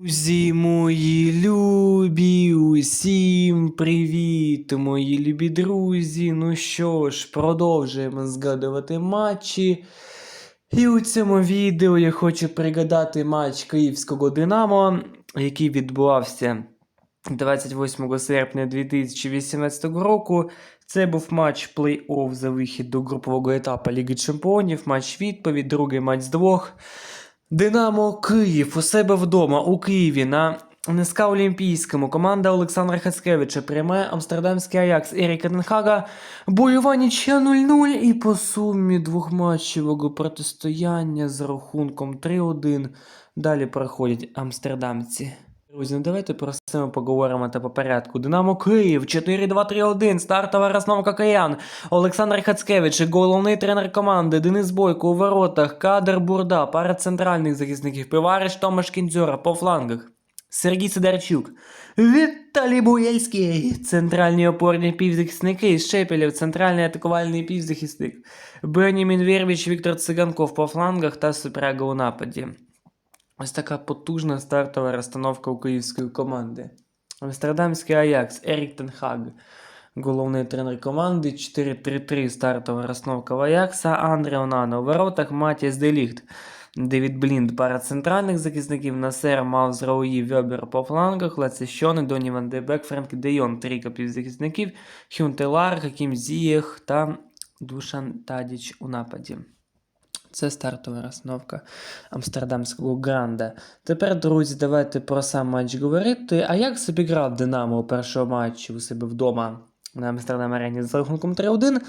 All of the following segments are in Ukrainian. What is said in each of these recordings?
Друзі мої любі, усім привіт, мої любі друзі. Ну що ж, продовжуємо згадувати матчі. І у цьому відео я хочу пригадати матч Київського Динамо, який відбувався 28 серпня 2018 року. Це був матч плей-офф за вихід до групового етапу Ліги Чемпіонів, матч відповідь, другий матч з двох. Динамо Київ у себе вдома у Києві на НСК Олімпійському. Команда Олександра Хацкевича приймає Амстердамський Аякс Еріка Денхага. Бойова нічия 0-0 і по сумі двохматчевого протистояння з рахунком 3-1 далі проходять амстердамці. Друзі, ну давайте про це поговоримо та по порядку. Динамо Київ 4-2-3-1, стартова розновка киян. Олександр Хацкевич, головний тренер команди, Денис Бойко у воротах, Кадр Бурда, пара центральних захисників, Пивариш Томаш Кінзьора по флангах. Сергій Сидорчук, Віталій Буєльський, центральні опорні півзахисники, Шепелєв, центральний атакувальний півзахисник, Бенімін Вєрвіч, Віктор Циганков по флангах та Супряга у нападі. Ось така потужна стартова розстановка у київської команди. Амстердамський Аякс, Ерік Тенхаг, головний тренер команди, 4-3-3 стартова розстановка в Аякса, Андре Онана у воротах, Матіас Деліхт, Девід Блінд, пара центральних захисників, Насер, Маус Рауї, Вьобер по флангах, Лаце Щони, Доні Ван де Бек, Френк Де Йон, трійка півзахисників, Хюнтелар, Хакім Зієх та Душан Тадіч у нападі. Це стартова розновка Амстердамського Гранда. Тепер, друзі, давайте про сам матч говорити. А як собі грав Динамо у першому матчі у себе вдома на Амстердам арені з рахунком 3-1?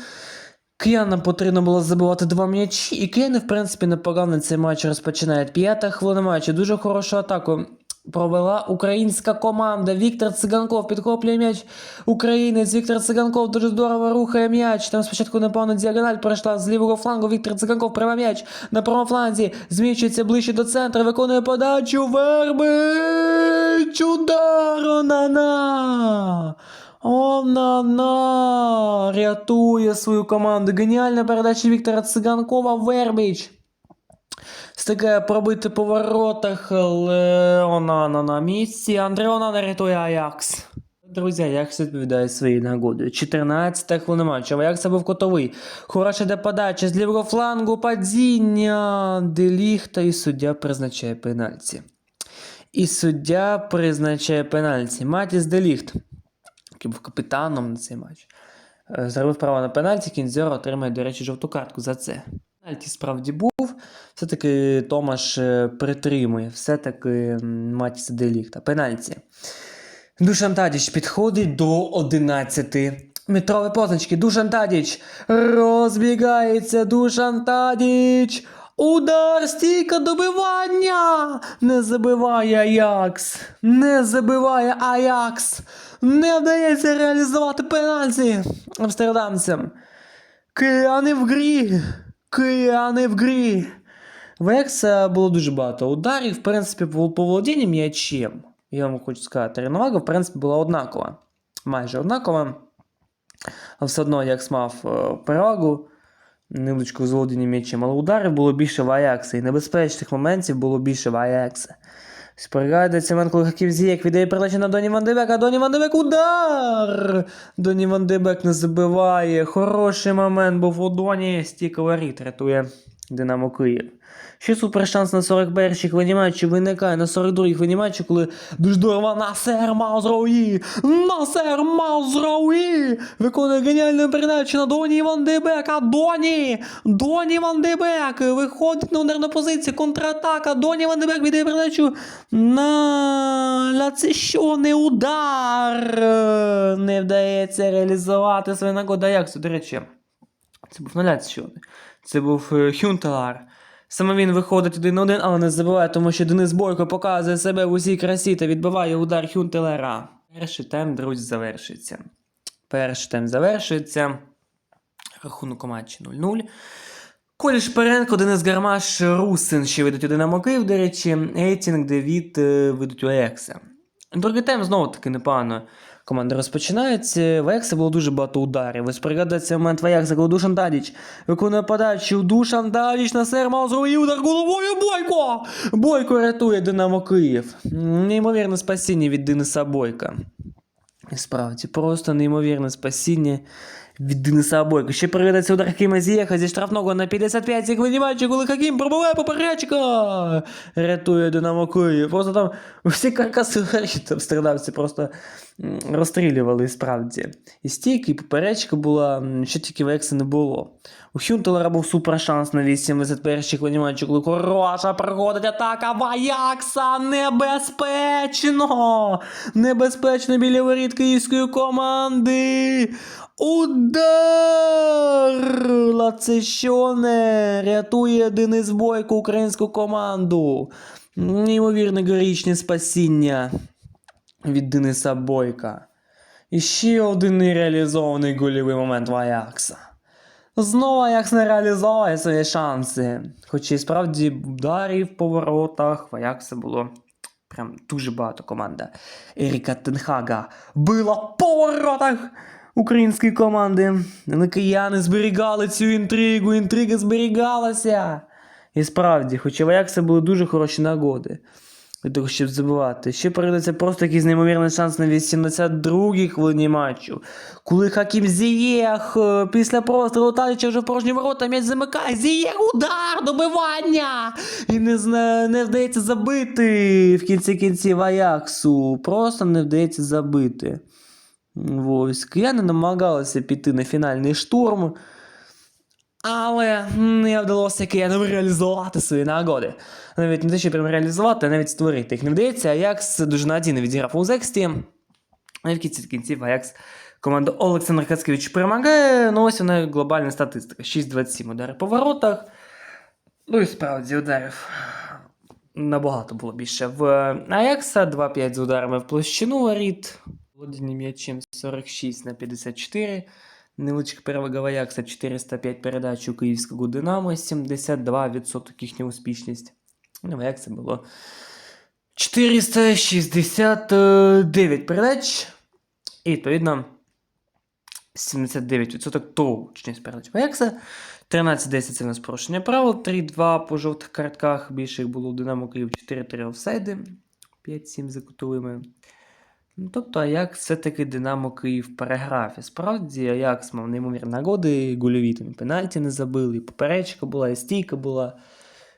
Киянам потрібно було забивати два м'ячі, і кияни, в принципі, непогано цей матч розпочинають. П'ята хвилина матчу, дуже хорошу атаку провела українська команда. Віктор Циганков підхоплює м'яч. Українець Віктор Циганков дуже здорово рухає м'яч. Там спочатку непевно діагональ пройшла з лівого флангу. Віктор Циганков прямо м'яч на правому фланзі. Зміщується ближче до центру, виконує подачу. Вербич! Удар! Онана! Онана! Рятує свою команду. Геніальна передача Віктора Циганкова. Вербич! Встигає пробити по воротах, але Онана на місці. Андре Онана рятує Аякс. Друзі, Аякс відповідає своєю нагодою. 14-та хвилина. Аякса був котовий. Хороша де подача з лівого флангу падіння. Деліхта і суддя призначає пенальті. І суддя призначає пенальті. Матіс Деліхт, який був капітаном на цей матч, е, зробив право на пенальті. Кінзьор отримає, до речі, жовту картку за це. Пенальті справді був. Все-таки Томаш е, притримує, все-таки Матіса Деліхта. Пенальті. Душан Тадіч підходить до 11 метрової позначки. Душан Тадіч розбігається. Душан Тадіч. Удар стійка добивання. Не забиває Аякс. Не забиває Аякс. Не вдається реалізувати пенальті амстердамцям. Кияни в грі. Кияни в грі. В Екса було дуже багато ударів, в принципі, по володінні м'ячем. Я вам хочу сказати, рівновага, в принципі, була однакова. Майже однакова. А все одно Аякс мав е, перевагу, невеличку володінням м'ячем, але ударів було більше в Аякса, і небезпечних моментів було більше в Аякса. Споглядається момент, коли Хаків Зієк віддає передачу на Доні Ван Дебек, а Доні Ван Дебек удар! Доні Ван Дебек не забиває. Хороший момент був у Доні. Стійка воріт рятує Динамо Київ. Ще супер шанс на 41-й хвилині матчу виникає на 42-й хвилині коли дуже здорово Насер Маузрауї! Насер Маузрауї! Виконує геніальну передачу на Доні Ван Дебека. Доні! Доні Ван Дебек! Виходить на ударну позицію, контратака. Доні Ван Дебек віддає передачу на Лацещоний удар. Не вдається реалізувати свою нагоду Аяксу. До речі, це був не Лацещоний. Це був е, Хюнтелар. Саме він виходить один на один, але не забиває, тому що Денис Бойко показує себе в усій красі та відбиває удар Хюнтелера. Перший тайм, друзі, завершується. Перший тайм завершується. Рахунок матчі 0-0. Колі Шперенко, Денис Гармаш, Русин ще ведуть у Динамо до речі, Ейтінг, Девід е, ведуть у Екса. Другий тайм знову таки непогано команди розпочинається. В Аякса було дуже багато ударів. Ось пригадається момент в Аякса, коли Душан Дадіч виконує подачу. Душан Дадіч на Серма зробив удар головою. Бойко! Бойко рятує Динамо Київ. Неймовірне спасіння від Дениса Бойка. І справді, просто неймовірне спасіння від Дениса Бойко. Ще пригадається удар Хакіма Зієха зі штрафного на 55 секунд матчу, коли Хакім пробиває поперечка. Рятує Динамо Київ. Просто там всі каркаси страдавці просто розстрілювали справді. І стійки, і поперечка була, що тільки в Ексі не було. У Хюнтелера був супер шанс на 81-й хвилині коли хороша проходить атака Ваякса. Небезпечно! Небезпечно біля воріт київської команди. Удар! Лацещоне рятує Денис Бойко українську команду. Неймовірне героїчне спасіння від Дениса Бойка. І ще один нереалізований гольовий момент в Аякса. Знову Аякс не реалізовує свої шанси. Хоча і справді ударів по воротах в Аякса було прям дуже багато команда. Еріка Тенхага била по воротах української команди. Але кияни зберігали цю інтригу, інтрига зберігалася. І справді, хоча в Аякса були дуже хороші нагоди. Для того, щоб забивати. Ще передається просто якийсь неймовірний шанс на 82-й хвилині матчу. Коли Хакім Зієх е, після прострілу Таліча вже в порожні ворота м'яч замикає. Зієх удар, добивання! І не, не вдається забити в кінці кінців Аяксу. Просто не вдається забити. Ось. Кияни намагалися піти на фінальний штурм. Але не вдалося киянам реалізувати свої нагоди. Навіть не те, що прям реалізувати, а навіть створити їх не вдається. Аякс дуже надійно відіграв у Зексті. І в кінці кінців Аякс команда Олександр Кацкевич перемагає. Ну ось вона глобальна статистика. 6-27 удари по воротах. Ну і справді ударів набагато було більше. В Аякса 2-5 з ударами в площину воріт. Володіння м'ячем 46 на 54. Невеличка перевага Аякса 405 передач у київського Динамо, 72% їхня успішність. В Аякса було 469 передач. І відповідно 79% точність передач в Аякса. 13-10 це в нас порушення правил, 3-2 по жовтих картках. Більше їх було у Динамо Київ 4-3 офсайди, 5-7 за кутовими. Ну, тобто Аякс все-таки Динамо Київ переграв. І справді Аякс мав неймовірні нагоди, гольові там пенальті не забили, і поперечка була, і стійка була.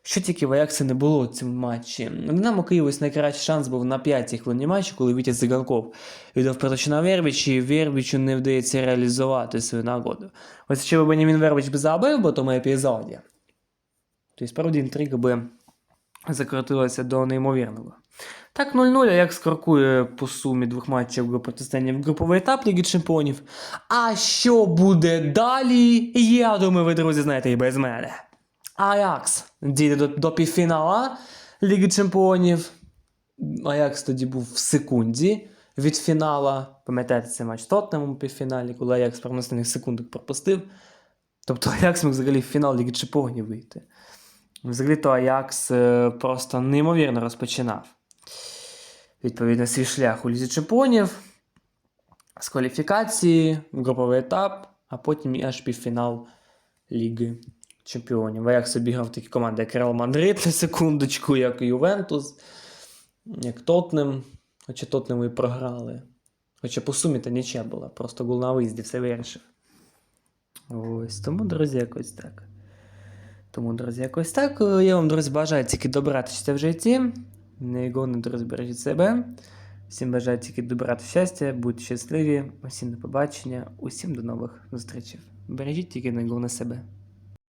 Що тільки в Аяксі не було в цьому матчі. Динамо Київ ось найкращий шанс був на п'ятій хвилині матчу, коли Вітя Циганков віддав передачу на Вербіч, і Вербічу не вдається реалізувати свою нагоду. Ось якщо б Бенямін Вербіч би забив би в тому епізоді, то і справді інтрига би закрутилася до неймовірного. Так, 0-0, як скоркує по сумі двох матчів в протистояння в груповий етап Ліги Чемпіонів. А що буде далі? Я думаю, ви, друзі, знаєте і без мене. Аякс дійде до, до півфінала Ліги Чемпіонів. Аякс тоді був в секунді від фінала. Пам'ятаєте цей матч в у півфіналі, коли Аякс на останніх секундах пропустив. Тобто Аякс міг взагалі в фінал Ліги Чемпіонів вийти. Взагалі то Аякс е, просто неймовірно розпочинав. Відповідно, свій шлях у Лізі Чемпіонів з кваліфікації, груповий етап, а потім і аж півфінал Ліги Чемпіонів. Аякс обіграв такі команди, як Реал Мадрид на секундочку, як Ювентус, як Тотнем. Хоча Тотнему і програли. Хоча по сумі та нічия була, просто гол на виїзді все вирішив. Ось, тому, друзі, якось так. Тому, друзі, якось так. Я вам, друзі, бажаю тільки добратися в житті. Не гони, друзі, бережіть себе. Всім бажаю тільки добрати щастя, будьте щасливі, усім до побачення, усім до нових зустрічей. Бережіть тільки не головне себе.